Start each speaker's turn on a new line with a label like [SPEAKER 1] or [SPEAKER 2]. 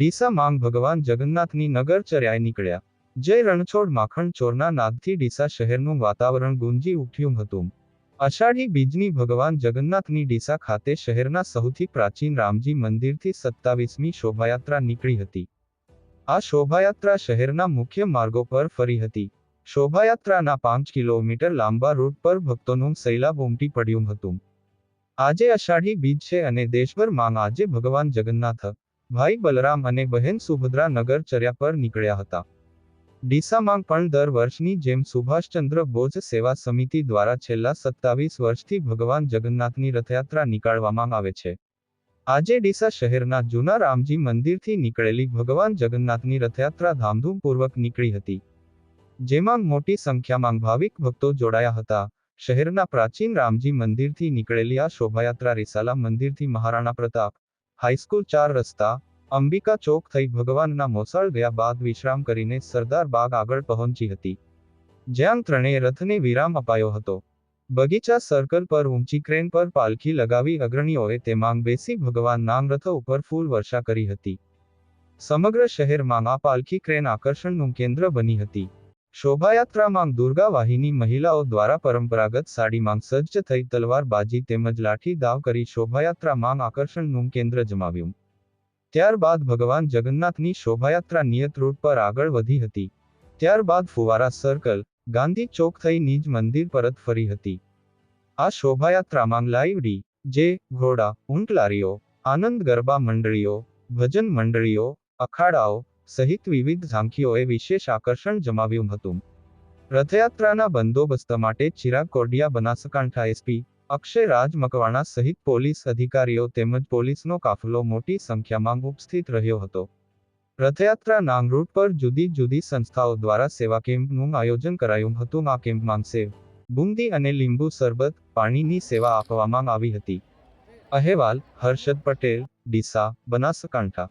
[SPEAKER 1] ડીસા માંગ ભગવાન જગન્નાથની નગરચર્યાએ નીકળ્યા. જય રણછોડ માખણ ચોરના નાદથી ડીસા શહેરનું વાતાવરણ ગુંજી ઉઠ્યું હતું. અષાઢી બીજની ભગવાન જગન્નાથની ડીસા ખાતે શહેરના સૌથી પ્રાચીન રામજી મંદિરથી સત્તાવીસમી શોભાયાત્રા નીકળી હતી. આ શોભાયાત્રા શહેરના મુખ્ય માર્ગો પર ફરી હતી. શોભાયાત્રાના પાંચ કિલોમીટર લાંબા રૂટ પર ભક્તોનું સૈલાબ ઉમટી પડ્યું હતું. આજે અષાઢી બીજ છે અને દેશભર માંગ આજે ભગવાન જગન્નાથ ભાઈ બલરામ અને બહેન સુભદ્રા નગરચર્યા પર નીકળ્યા હતા. ડીસામાં પણ દર વર્ષની જેમ સુભાષચંદ્ર બોઝ સેવા સમિતિ દ્વારા છેલ્લા સત્તાવીસ વર્ષથી ભગવાન જગન્નાથની રથયાત્રા નીકાળવામાં આવે છે. આજે ડીસા શહેરના જૂના રામજી મંદિરથી નીકળેલી ભગવાન જગન્નાથની રથયાત્રા ધામધૂમપૂર્વક નીકળી હતી. જેમાં મોટી સંખ્યામાં ભાવિક ભક્તો જોડાયા હતા. શહેરના પ્રાચીન રામજી મંદિરથી નીકળેલી આ શોભાયાત્રા રિસાલા મંદિરથી મહારાણા પ્રતાપ હાઈસ્કૂલ ચાર રસ્તા, અંબિકા ચોક થઈ ભગવાનના મોસાળ ગયા બાદ વિશ્રામ કરીને સરદાર બાગ આગળ પહોંચી હતી. જ્યાં ત્રણેય રથને વિરામ અપાયો હતો. બગીચા સર્કલ પર ઊંચી ક્રેન પર પાલખી લગાવી અગ્રણીઓએ તેમાં બેસી ભગવાનના રથ ઉપર ફૂલ વર્ષા કરી હતી. સમગ્ર શહેરમાં આ પાલખી ક્રેન આકર્ષણનું કેન્દ્ર બની હતી. શોભાયાત્રામાં દુર્ગા વાહિની મહિલાઓ દ્વારા પરંપરાગત સાડીમાં સજ્જ થઈ તલવારબાજી તેમજ લાઠી દાવ કરી શોભાયાત્રામાં આકર્ષણનું કેન્દ્ર જમાવ્યું. ત્યારબાદ ભગવાન જગન્નાથની શોભાયાત્રા નિયત રૂટ પર આગળ વધી હતી. ત્યારબાદ ફુવારા સર્કલ ગાંધી ચોક થઈ નિજ મંદિર પરત ફરી હતી. આ શોભાયાત્રામાં લાઈવડી, જે, ઘોડા, ઊંટલારીઓ, આનંદ ગરબા મંડળીઓ, ભજન મંડળીઓ, અખાડાઓ સહિત વિવિધ ઝાંખીઓએ વિશેષ આકર્ષણ જમાવ્યું હતું. રથયાત્રાના બંદોબસ્ત માટે ચિરાગ કોડિયા, બનાસકાંઠા એસપી અક્ષય રાજ મકવાણા સહિત પોલીસ અધિકારીઓ તેમજ પોલીસનો કાફલો મોટી સંખ્યામાં ઉપસ્થિત રહ્યો હતો. રથયાત્રા નાંગ રૂટ પર જુદી જુદી સંસ્થાઓ દ્વારા સેવા કેમ્પનું આયોજન કરાયું હતું. આ કેમ્પમાં સેવ, બુંદી અને લીંબુ સરબત પાણીની સેવા આપવામાં આવી હતી. અહેવાલ, હર્ષદ પટેલ, ડીસા, બનાસકાંઠા.